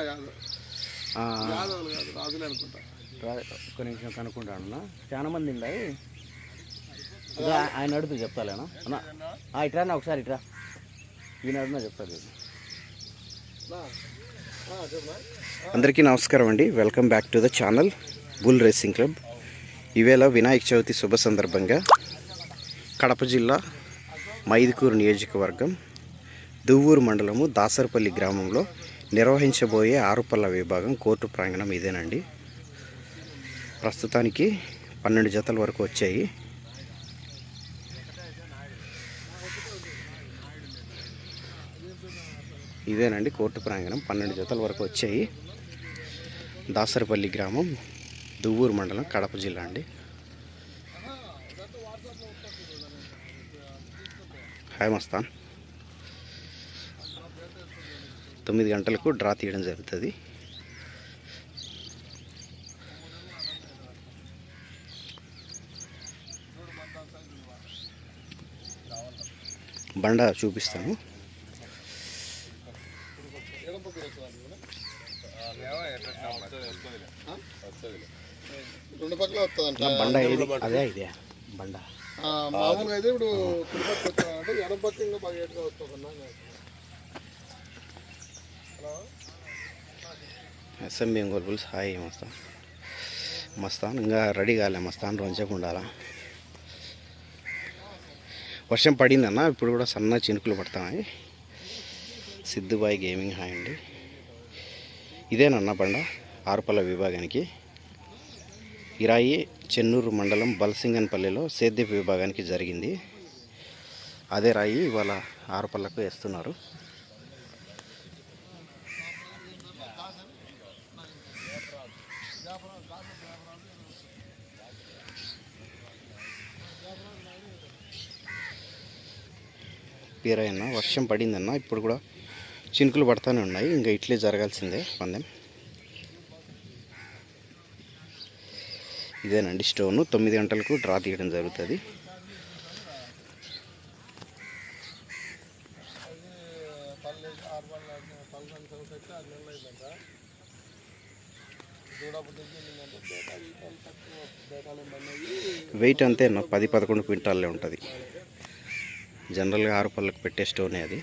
యాదవ్లు కాదు రాజులే అనుకుంటా. ఒక్క నిమిషం కనుక్కుంటాను చాలా మంది ఇదా ఆయన అడుగుతూ చెప్తాలేనా? అన్న. ఆ, ఇట్రా అన్న ఒకసారి ఇట్రా ఈయన అడుగునా చెప్తారు నా, ఆ, చెప్పనా అందరికీ నమస్కారం అండి. Welcome back to the channel bull racing club ఈవేళ వినాయక చవితి శుభ సందర్భంగా కడప జిల్లా మైదుకూరు నియోజకవర్గం దువ్వూరు మండలము దాసరపల్లి గ్రామంలో నిర్వహించబోయే ఆరుపల్ల విభాగం కోర్టు ప్రాంగణం ఇదేనండి. ప్రస్తుతానికి పన్నెండు జతల వరకు వచ్చాయి. ఇదేనండి కోర్టు ప్రాంగణం పన్నెండు జతల వరకు వచ్చాయి. దాసరిపల్లి గ్రామం దువ్వూరు మండలం కడప జిల్లా అండి. హాయ్ మస్తాన్. తొమ్మిది గంటలకు డ్రా తీయడం జరుగుతుంది. బండ నా బండ ఏది? అదే ఇదే బండ. మామూలుగా అయితే ఇప్పుడు కుడి పక్క ఎడం పక్క ఇంకా బాగా ఏటుగా హలో గోల్బుల్స్ హాయ్ మస్తాన్. మస్తాన్ ఇంకా రెడీ కాలే మస్తాన్ ఉండాలా? వర్షం పడిందన్న ఇప్పుడు కూడా సన్న చినుకులు పడతాయి. సిద్ధుబాయ్ గేమింగ్ హాయ్ అండి. ఇదేనన్న పండ ఆరుపల్ల విభాగానికి. ఇరాయి చెన్నూరు మండలం బల్సింగన్పల్లిలో సేద్యపు విభాగానికి జరిగింది. అదే రాయి ఇవాళ ఆరుపల్లకు వేస్తున్నారు. పేరైనా వర్షం పడిందన్న ఇప్పుడు కూడా చినుకులు పడతానే ఉన్నాయి. ఇంకా ఇట్లే జరగాల్సిందే పందెం. ఇదేనండి స్టోను. తొమ్మిది గంటలకు డ్రా తీయడం జరుగుతుంది. పల్లె ఆరు పల్లె అయిందంట వెయిట్ అంతేనా పది పదకొండు క్వింటాల్లే ఉంటుంది. జనరల్గా ఆరు పళ్ళకు పెట్టే స్టోనే అది.